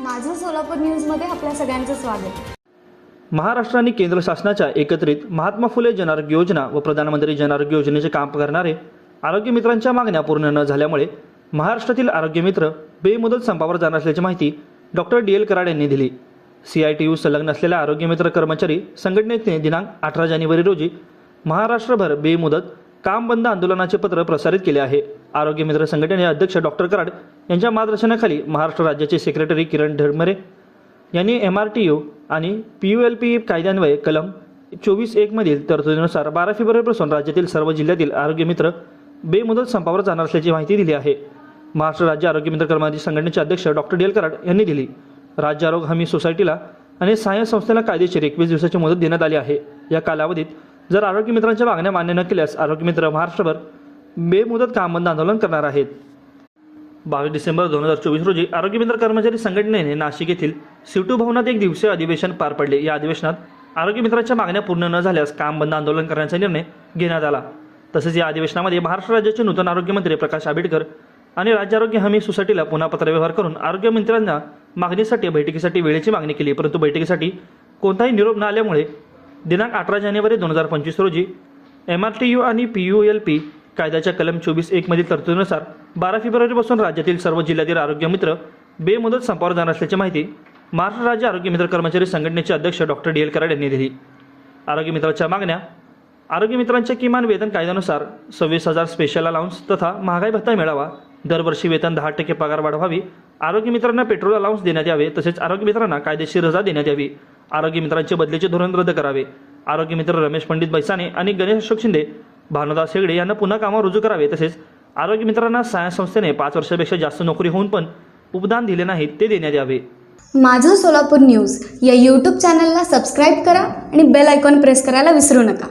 माझं सोलापूर न्यूजमध्ये आपल्या सगळ्यांचं स्वागत. महाराष्ट्र आणि केंद्र शासनाच्या एकत्रित महात्मा फुले जनआरोग्य योजना व प्रधानमंत्री जनआरोग्य योजनेचे काम करणारे आरोग्य मित्रांच्या मागण्या पूर्ण न झाल्यामुळे महाराष्ट्रातील आरोग्य मित्र बेमुदत संपावर जाणार असल्याची माहिती डॉक्टर डी एल कराड यांनी दिली. सी आय टी यू संलग्न असलेल्या आरोग्य मित्र कर्मचारी संघटनेने दिनांक अठरा जानेवारी रोजी महाराष्ट्रभर बेमुदत काम बंद आंदोलनाचे पत्र प्रसारित केले आहे. आरोग्य मित्र संघटनेचे अध्यक्ष डॉक्टर कराड यांच्या मार्गदर्शनाखाली महाराष्ट्र राज्याचे सेक्रेटरी किरण ढेडमरे यांनी एम आर टी यू आणि पी यू एल पी कायद्यान्वये कलम चोवीस एकमधील तरतुदीनुसार बारा फेब्रुवारीपासून राज्यातील सर्व जिल्ह्यातील आरोग्य मित्र बेमुदत संपावर जाणार असल्याची माहिती दिली आहे. महाराष्ट्र राज्य आरोग्य मित्र कर्मचारी संघटनेचे अध्यक्ष डॉक्टर डी एल कराड यांनी दिली. राज्य आरोग्य हमी सोसायटीला आणि सहाय्य संस्थेला कायदेशीर एकवीस दिवसाची मुदत देण्यात आली आहे. या कालावधीत जर आरोग्य मित्रांच्या मागण्या मान्य न केल्यास आरोग्य मित्र महाराष्ट्रभर बेमुदत कामबंद आंदोलन करणार आहेत. बावीस डिसेंबर दोन हजार चोवीस रोजी आरोग्य मित्र कर्मचारी संघटनेने नाशिक येथील सिटू भवनात एक दिवसीय अधिवेशन पार पडले. या अधिवेशनात आरोग्य मित्रांच्या मागण्या पूर्ण न झाल्यास काम बंद आंदोलन करण्याचा निर्णय घेण्यात आला. तसेच या अधिवेशनामध्ये महाराष्ट्र राज्याचे नूतन आरोग्यमंत्री प्रकाश आंबेडकर आणि राज्य आरोग्य हमी सोसायटीला पुन्हा पत्रव्यवहार करून आरोग्यमंत्र्यांना मागणीसाठी बैठकीसाठी वेळेची मागणी केली. परंतु बैठकीसाठी कोणताही निरोप न आल्यामुळे दिनांक अठरा जानेवारी दोन हजार पंचवीस रोजी एम आर टी यू आणि पी यू एल पी कायद्याच्या कलम चोवीस एकमधील तरतुदीनुसार बारा फेब्रुवारीपासून राज्यातील सर्व जिल्ह्यातील आरोग्य मित्र बेमुदत संपावर जाणार असल्याची माहिती महाराष्ट्र राज्य आरोग्य मित्र कर्मचारी संघटनेचे अध्यक्ष डॉक्टर डी एल कराड यांनी दिली. आरोग्य मित्राच्या मागण्या आरोग्य मित्रांच्या किमान वेतन कायद्यानुसार सव्वीस हजार स्पेशल अलाउन्स तथा महागाई भत्ता मिळावा दरवर्षी वेतन दहा टक्के पगार वाढवावी आरोग्य मित्रांना पेट्रोल अलाउन्स देण्यात यावे तसेच आरोग्य मित्रांना कायदेशीर रजा देण्यात यावी आरोग्य मित्रांचे बदलीचे धोरण रद्द करावे. आरोग्य मित्र रमेश पंडित बैसाने आणि गणेश अशोक शिंदे भानुदास हेगडे यांना पुन्हा कामावर रुजू करावे. तसेच आरोग्य मित्रांना सायन्स संस्थेने पाच वर्षापेक्षा जास्त नोकरी होऊन पण उपदान दिले नाहीत ते देण्यात यावे. माझं सोलापूर न्यूज या यूट्यूब चॅनलला सबस्क्राईब करा आणि बेल आयकॉन प्रेस करायला विसरू नका.